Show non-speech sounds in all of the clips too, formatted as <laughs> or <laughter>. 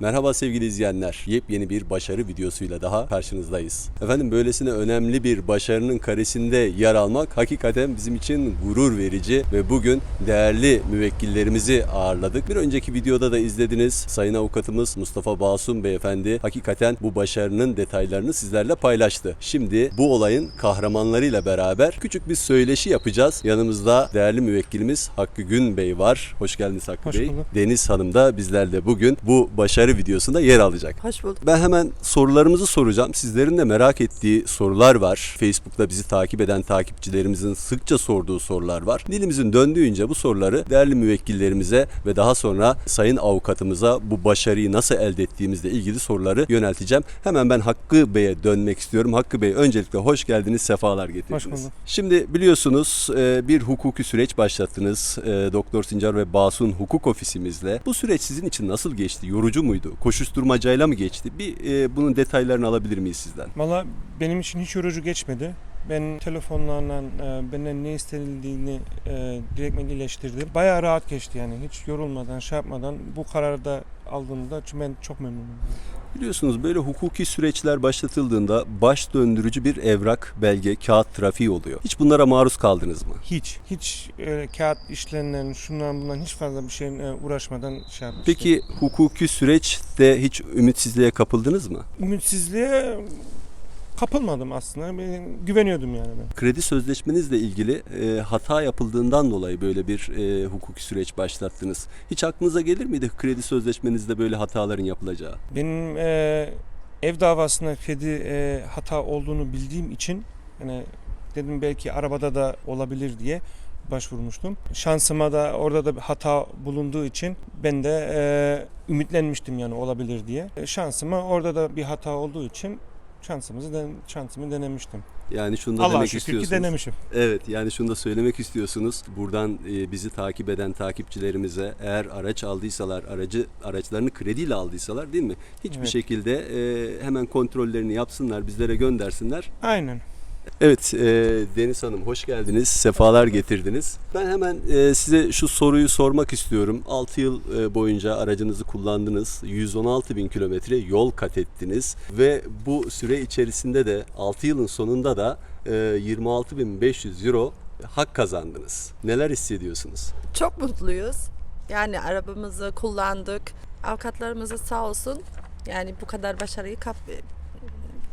Merhaba sevgili izleyenler. Yepyeni bir başarı videosuyla daha karşınızdayız. Efendim böylesine önemli bir başarının karesinde yer almak hakikaten bizim için gurur verici ve bugün değerli müvekkillerimizi ağırladık. Bir önceki videoda da izlediniz. Sayın avukatımız Mustafa Basum beyefendi hakikaten bu başarının detaylarını sizlerle paylaştı. Şimdi bu olayın kahramanlarıyla beraber küçük bir söyleşi yapacağız. Yanımızda değerli müvekkilimiz Hakkı Gün Bey var. Hoş geldiniz Hakkı Hoş Bey. bulduk. Deniz Hanım da bizlerle bugün bu başarı videosunda yer alacak. Hoş bulduk. Ben hemen sorularımızı soracağım. Sizlerin de merak ettiği sorular var. Facebook'ta bizi takip eden takipçilerimizin sıkça sorduğu sorular var. Dilimizin döndüğünce bu soruları değerli müvekkillerimize ve daha sonra sayın avukatımıza bu başarıyı nasıl elde ettiğimizle ilgili soruları yönelteceğim. Hemen ben Hakkı Bey'e dönmek istiyorum. Hakkı Bey öncelikle hoş geldiniz, sefalar getirdiniz. Hoş bulduk. Şimdi biliyorsunuz e, bir hukuki süreç başlattınız. E, Doktor Sincar ve Basun Hukuk Ofisimizle. Bu süreç sizin için nasıl geçti? Yorucu muydu? Koşuşturmacayla mı geçti? Bir e, bunun detaylarını alabilir miyiz sizden? Valla benim için hiç yorucu geçmedi. Ben telefonlarla e, benden ne istenildiğini e, direktmen iyileştirdim. Bayağı rahat geçti yani hiç yorulmadan, şey yapmadan bu kararı da aldığımda ben çok memnunum. Biliyorsunuz böyle hukuki süreçler başlatıldığında baş döndürücü bir evrak, belge, kağıt trafiği oluyor. Hiç bunlara maruz kaldınız mı? Hiç, hiç e, kağıt işlerinden, şundan bundan hiç fazla bir şeyin e, uğraşmadan şey yapmıştım. Peki hukuki süreçte hiç ümitsizliğe kapıldınız mı? Ümitsizliğe kapılmadım aslında. Ben güveniyordum yani ben. Kredi sözleşmenizle ilgili e, hata yapıldığından dolayı böyle bir e, hukuki süreç başlattınız. Hiç aklınıza gelir miydi kredi sözleşmenizde böyle hataların yapılacağı? Benim e, ev davasında kredi e, hata olduğunu bildiğim için hani dedim belki arabada da olabilir diye başvurmuştum. Şansıma da orada da bir hata bulunduğu için ben de e, ümitlenmiştim yani olabilir diye. E, şansıma orada da bir hata olduğu için şansımızı den, şansımı denemiştim. Yani şunu da Allah'a demek şükür istiyorsunuz. ki denemişim. Evet yani şunu da söylemek istiyorsunuz. Buradan e, bizi takip eden takipçilerimize eğer araç aldıysalar, aracı araçlarını krediyle aldıysalar değil mi? Hiçbir Evet. şekilde e, hemen kontrollerini yapsınlar, bizlere göndersinler. Aynen. Evet e, Deniz Hanım hoş geldiniz, sefalar getirdiniz. Ben hemen e, size şu soruyu sormak istiyorum. 6 yıl e, boyunca aracınızı kullandınız, 116 bin kilometre yol kat ettiniz ve bu süre içerisinde de 6 yılın sonunda da e, 26.500 euro hak kazandınız. Neler hissediyorsunuz? Çok mutluyuz. Yani arabamızı kullandık. Avukatlarımız da sağ olsun. Yani bu kadar başarıyı kap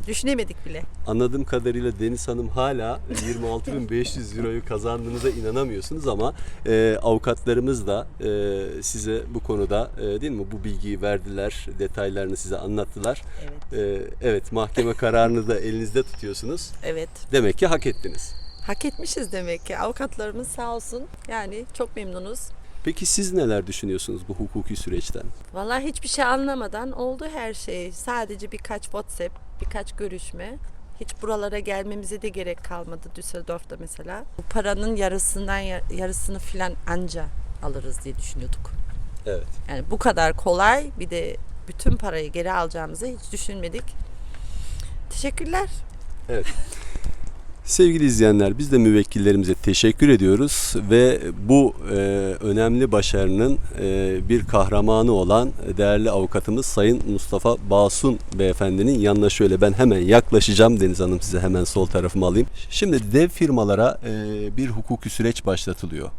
düşünemedik bile. Anladığım kadarıyla Deniz Hanım hala 26.500 euroyu kazandığınıza inanamıyorsunuz ama e, avukatlarımız da e, size bu konuda e, değil mi bu bilgiyi verdiler, detaylarını size anlattılar. Evet. E, evet mahkeme kararını da elinizde tutuyorsunuz. Evet. Demek ki hak ettiniz. Hak etmişiz demek ki. Avukatlarımız sağ olsun. Yani çok memnunuz. Peki siz neler düşünüyorsunuz bu hukuki süreçten? Vallahi hiçbir şey anlamadan oldu her şey. Sadece birkaç WhatsApp, birkaç görüşme. Hiç buralara gelmemize de gerek kalmadı Düsseldorf'ta mesela. Bu paranın yarısından yar- yarısını filan anca alırız diye düşünüyorduk. Evet. Yani bu kadar kolay bir de bütün parayı geri alacağımızı hiç düşünmedik. Teşekkürler. <laughs> Sevgili izleyenler biz de müvekkillerimize teşekkür ediyoruz ve bu e, önemli başarının e, bir kahramanı olan değerli avukatımız Sayın Mustafa Basun beyefendinin yanına şöyle ben hemen yaklaşacağım Deniz Hanım size hemen sol tarafıma alayım. Şimdi dev firmalara e, bir hukuki süreç başlatılıyor.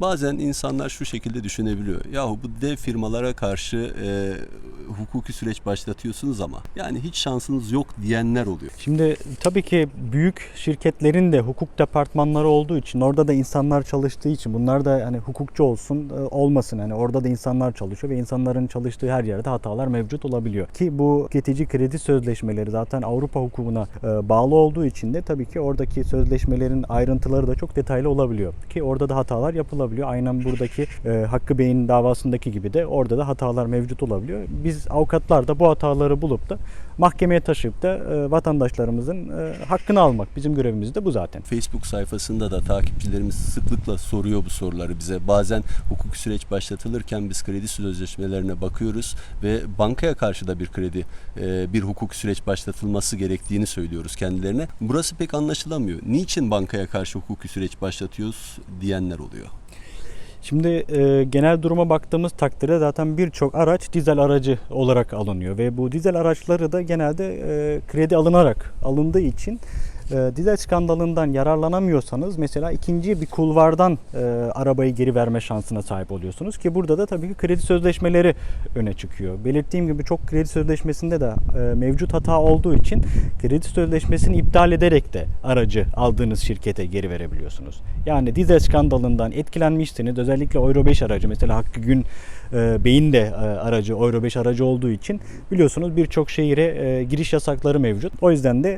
Bazen insanlar şu şekilde düşünebiliyor. Yahu bu dev firmalara karşı e, hukuki süreç başlatıyorsunuz ama yani hiç şansınız yok diyenler oluyor. Şimdi tabii ki büyük şirketlerin de hukuk departmanları olduğu için orada da insanlar çalıştığı için bunlar da hani hukukçu olsun e, olmasın hani orada da insanlar çalışıyor ve insanların çalıştığı her yerde hatalar mevcut olabiliyor. Ki bu tüketici kredi sözleşmeleri zaten Avrupa hukukuna e, bağlı olduğu için de tabii ki oradaki sözleşmelerin ayrıntıları da çok detaylı olabiliyor. Ki orada da hatalar yapılabiliyor. Aynen buradaki e, Hakkı Bey'in davasındaki gibi de orada da hatalar mevcut olabiliyor. Biz avukatlar da bu hataları bulup da mahkemeye taşıyıp da e, vatandaşlarımızın e, hakkını almak. Bizim görevimiz de bu zaten. Facebook sayfasında da takipçilerimiz sıklıkla soruyor bu soruları bize. Bazen hukuki süreç başlatılırken biz kredi sözleşmelerine bakıyoruz ve bankaya karşı da bir kredi, e, bir hukuki süreç başlatılması gerektiğini söylüyoruz kendilerine. Burası pek anlaşılamıyor. Niçin bankaya karşı hukuki süreç başlatıyoruz diyenler oluyor. Şimdi e, genel duruma baktığımız takdirde zaten birçok araç dizel aracı olarak alınıyor ve bu dizel araçları da genelde e, kredi alınarak alındığı için e, dizel skandalından yararlanamıyorsanız mesela ikinci bir kulvardan e, arabayı geri verme şansına sahip oluyorsunuz ki burada da tabii ki kredi sözleşmeleri öne çıkıyor. Belirttiğim gibi çok kredi sözleşmesinde de e, mevcut hata olduğu için kredi sözleşmesini iptal ederek de aracı aldığınız şirkete geri verebiliyorsunuz. Yani dizel skandalından etkilenmişseniz özellikle Euro 5 aracı mesela Hakkı Gün e, Bey'in de e, aracı Euro 5 aracı olduğu için biliyorsunuz birçok şehire e, giriş yasakları mevcut. O yüzden de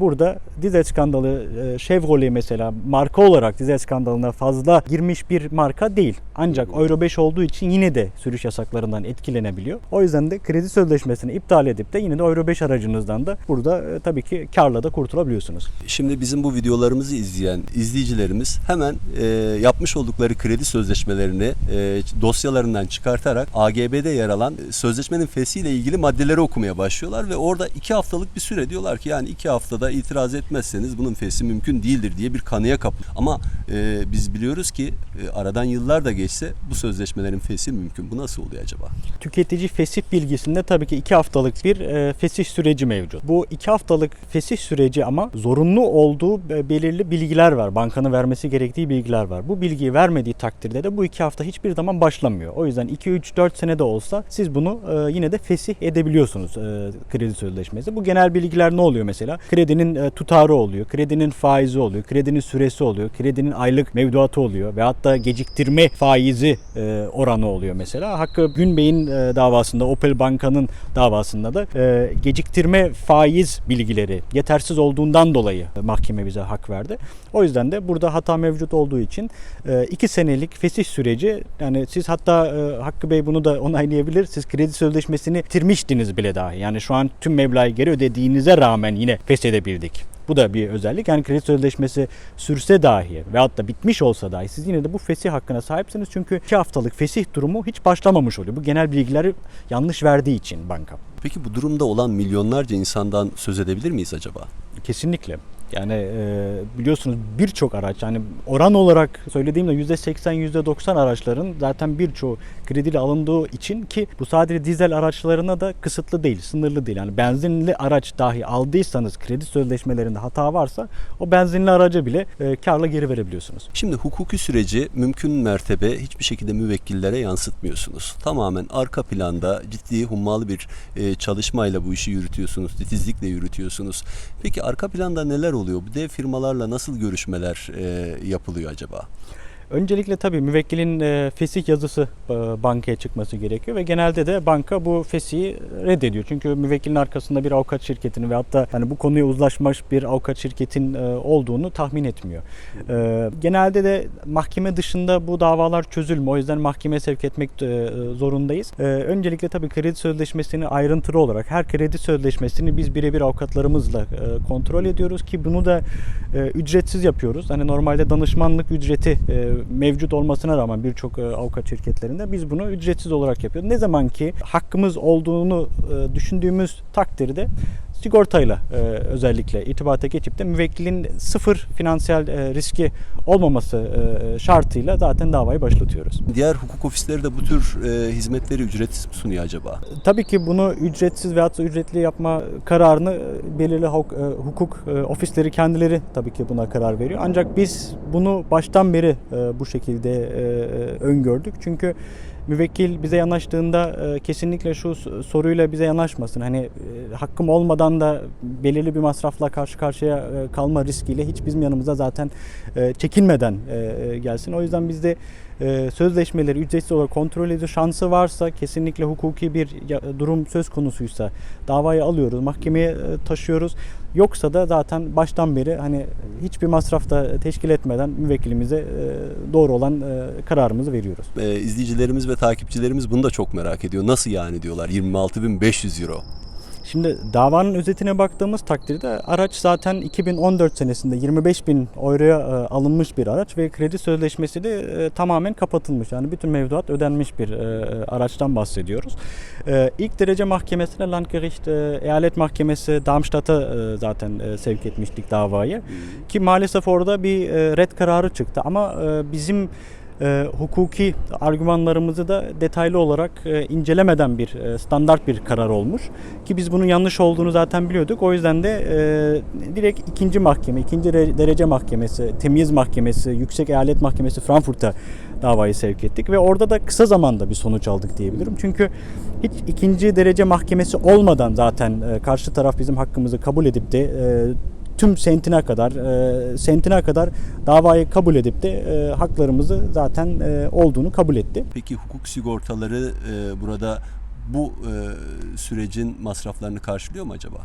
burada skandalı e, Chevrolet mesela marka olarak dizel skandalına fazla girmiş bir marka değil. Ancak Euro 5 olduğu için yine de sürüş yasaklarından etkilenebiliyor. O yüzden de kredi sözleşmesini iptal edip de yine de Euro 5 aracınızdan da burada e, tabii ki karla da kurtulabiliyorsunuz. Şimdi bizim bu videolarımızı izleyen izleyicilerimiz hemen e, yapmış oldukları kredi sözleşmelerini e, dosyalarından çıkartarak AGB'de yer alan e, sözleşmenin fesiyle ilgili maddeleri okumaya başlıyorlar ve orada iki haftalık bir süre diyorlar ki yani iki haftada itiraz etmezseniz bunun fesi mümkün değildir diye bir kanıya kapılıyor. Ama e, biz biliyoruz ki e, aradan yıllar da geçse bu sözleşmelerin fesi mümkün. Bu nasıl oluyor acaba? Tüketici fesih bilgisinde tabii ki iki haftalık bir e, fesih süreci mevcut. Bu iki haftalık fesih süreci ama zorunlu olduğu e, belirli bilgiler var. Bankanın vermesi gerektiği bilgiler var. Bu bilgiyi vermediği takdirde de bu iki hafta hiçbir zaman başlamıyor. O yüzden 2, 3, 4 senede olsa siz bunu e, yine de fesih edebiliyorsunuz e, kredi sözleşmesi. Bu genel bilgiler ne oluyor mesela? Kredinin e, tutarı oluyor, kredinin faizi oluyor, kredinin süresi oluyor, kredinin aylık mevduatı oluyor ve hatta geciktirme faizi e, oranı oluyor mesela. Hakkı Günbey'in e, davasında, Opel Banka'nın davasında da e, geciktirme faiz bilgileri yetersiz olduğundan dolayı mahkeme bize hak verdi. O yüzden de burada hata mevcut olduğu için e, iki senelik fesih süreci yani siz hatta e, Hakkı Bey bunu da onaylayabilir. Siz kredi sözleşmesini bitirmiştiniz bile dahi. Yani şu an tüm meblağı geri ödediğinize rağmen yine feshedebildik. Bu da bir özellik. Yani kredi sözleşmesi sürse dahi veyahut da bitmiş olsa dahi siz yine de bu fesih hakkına sahipsiniz. Çünkü 2 haftalık fesih durumu hiç başlamamış oluyor. Bu genel bilgileri yanlış verdiği için banka. Peki bu durumda olan milyonlarca insandan söz edebilir miyiz acaba? Kesinlikle. Yani e, biliyorsunuz birçok araç yani oran olarak söylediğimde %80 %90 araçların zaten birçoğu krediyle alındığı için ki bu sadece dizel araçlarına da kısıtlı değil, sınırlı değil. Yani benzinli araç dahi aldıysanız kredi sözleşmelerinde hata varsa o benzinli araca bile e, karla geri verebiliyorsunuz. Şimdi hukuki süreci mümkün mertebe hiçbir şekilde müvekkillere yansıtmıyorsunuz. Tamamen arka planda ciddi hummalı bir e, çalışmayla bu işi yürütüyorsunuz, titizlikle yürütüyorsunuz. Peki arka planda neler oluyor? Bu dev firmalarla nasıl görüşmeler e, yapılıyor acaba? Öncelikle tabii müvekkilin e, fesih yazısı e, bankaya çıkması gerekiyor ve genelde de banka bu fesihi reddediyor. Çünkü müvekkilin arkasında bir avukat şirketinin ve hatta hani bu konuya uzlaşmış bir avukat şirketin e, olduğunu tahmin etmiyor. E, genelde de mahkeme dışında bu davalar çözülmüyor. O yüzden mahkemeye sevk etmek zorundayız. Öncelikle tabii kredi sözleşmesini ayrıntılı olarak her kredi sözleşmesini biz birebir avukatlarımızla kontrol ediyoruz ki bunu da ücretsiz yapıyoruz. Hani normalde danışmanlık ücreti mevcut olmasına rağmen birçok e, avukat şirketlerinde biz bunu ücretsiz olarak yapıyoruz. Ne zaman ki hakkımız olduğunu e, düşündüğümüz takdirde sigortayla e, özellikle irtibata geçip de müvekkilin sıfır finansal e, riski olmaması e, şartıyla zaten davayı başlatıyoruz. Diğer hukuk ofisleri de bu tür e, hizmetleri ücretsiz mi sunuyor acaba? Tabii ki bunu ücretsiz veyahut da ücretli yapma kararını e, belirli e, hukuk e, ofisleri kendileri tabii ki buna karar veriyor. Ancak biz bunu baştan beri e, bu şekilde e, e, öngördük. Çünkü müvekkil bize yanaştığında e, kesinlikle şu soruyla bize yanaşmasın. Hani e, hakkım olmadan da belirli bir masrafla karşı karşıya e, kalma riskiyle hiç bizim yanımıza zaten e, çekinmeden e, e, gelsin. O yüzden biz de e, sözleşmeleri ücretsiz olarak kontrol ediyor. Şansı varsa kesinlikle hukuki bir durum söz konusuysa davayı alıyoruz, mahkemeye e, taşıyoruz. Yoksa da zaten baştan beri hani hiçbir masraf da teşkil etmeden müvekkilimize e, doğru olan e, kararımızı veriyoruz. E, izleyicilerimiz ve takipçilerimiz bunu da çok merak ediyor. Nasıl yani diyorlar 26.500 euro. Şimdi davanın özetine baktığımız takdirde araç zaten 2014 senesinde 25 bin euroya e, alınmış bir araç ve kredi sözleşmesi de e, tamamen kapatılmış. Yani bütün mevduat ödenmiş bir e, araçtan bahsediyoruz. E, ilk derece mahkemesine Landgericht e, Eyalet Mahkemesi Darmstadt'a e, zaten e, sevk etmiştik davayı. Ki maalesef orada bir e, red kararı çıktı ama e, bizim e, hukuki argümanlarımızı da detaylı olarak e, incelemeden bir e, standart bir karar olmuş. Ki biz bunun yanlış olduğunu zaten biliyorduk. O yüzden de e, direkt ikinci mahkeme, ikinci re- derece mahkemesi, temyiz mahkemesi, yüksek eyalet mahkemesi Frankfurt'a davayı sevk ettik ve orada da kısa zamanda bir sonuç aldık diyebilirim. Çünkü hiç ikinci derece mahkemesi olmadan zaten e, karşı taraf bizim hakkımızı kabul edip de e, tüm sentine kadar e, sentine kadar davayı kabul edip de e, haklarımızı zaten e, olduğunu kabul etti. Peki hukuk sigortaları e, burada bu e, sürecin masraflarını karşılıyor mu acaba?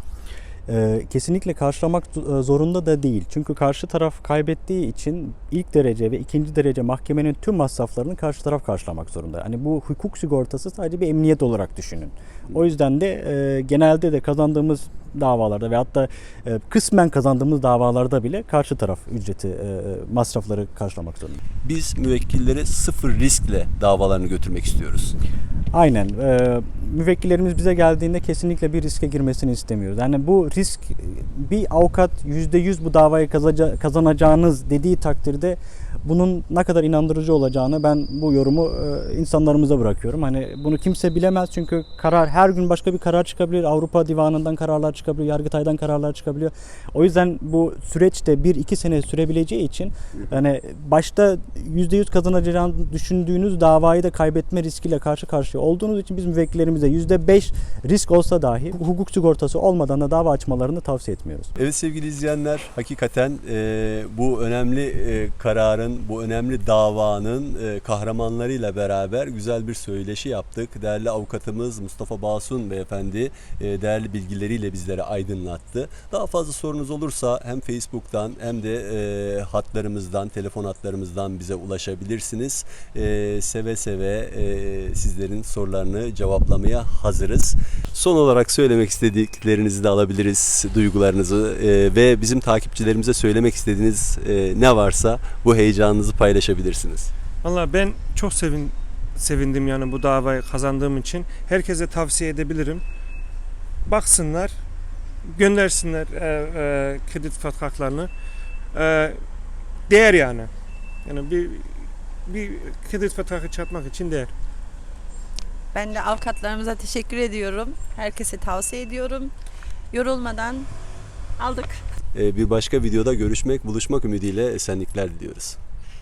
E, kesinlikle karşılamak e, zorunda da değil. Çünkü karşı taraf kaybettiği için ilk derece ve ikinci derece mahkemenin tüm masraflarını karşı taraf karşılamak zorunda. Hani bu hukuk sigortası sadece bir emniyet olarak düşünün. O yüzden de e, genelde de kazandığımız davalarda ve hatta e, kısmen kazandığımız davalarda bile karşı taraf ücreti, e, masrafları karşılamak zorunda. Biz müvekkilleri sıfır riskle davalarını götürmek istiyoruz. Aynen. E, müvekkillerimiz bize geldiğinde kesinlikle bir riske girmesini istemiyoruz. Yani bu risk bir avukat %100 bu davayı kazanacağınız dediği takdirde bunun ne kadar inandırıcı olacağını ben bu yorumu e, insanlarımıza bırakıyorum. Hani bunu kimse bilemez çünkü karar her gün başka bir karar çıkabilir. Avrupa Divanı'ndan kararlar çıkabiliyor, Yargıtay'dan kararlar çıkabiliyor. O yüzden bu süreçte 1-2 sene sürebileceği için yani başta %100 kazanacağını düşündüğünüz davayı da kaybetme riskiyle karşı karşıya olduğunuz için biz müvekkillerimize %5 risk olsa dahi hukuk sigortası olmadan da dava açmalarını tavsiye etmiyoruz. Evet sevgili izleyenler hakikaten e, bu önemli e, kararın, bu önemli davanın e, kahramanlarıyla beraber güzel bir söyleşi yaptık. Değerli avukatımız Mustafa Basun beyefendi e, değerli bilgileriyle bizlere aydınlattı. Daha fazla sorunuz olursa hem Facebook'tan hem de e, hatlarımızdan, telefon hatlarımızdan bize ulaşabilirsiniz. E, seve seve e, sizlerin sorularını cevaplamaya hazırız. Son olarak söylemek istediklerinizi de alabiliriz, duygularınızı e, ve bizim takipçilerimize söylemek istediğiniz e, ne varsa bu heyecanınızı paylaşabilirsiniz. Valla ben çok sevin, sevindim yani bu davayı kazandığım için. Herkese tavsiye edebilirim. Baksınlar, göndersinler e, e, kredi faturasını. E, değer yani. Yani bir bir kredi faturası çarpmak için değer. Ben de avukatlarımıza teşekkür ediyorum. Herkese tavsiye ediyorum. Yorulmadan aldık. E, bir başka videoda görüşmek, buluşmak ümidiyle esenlikler diliyoruz.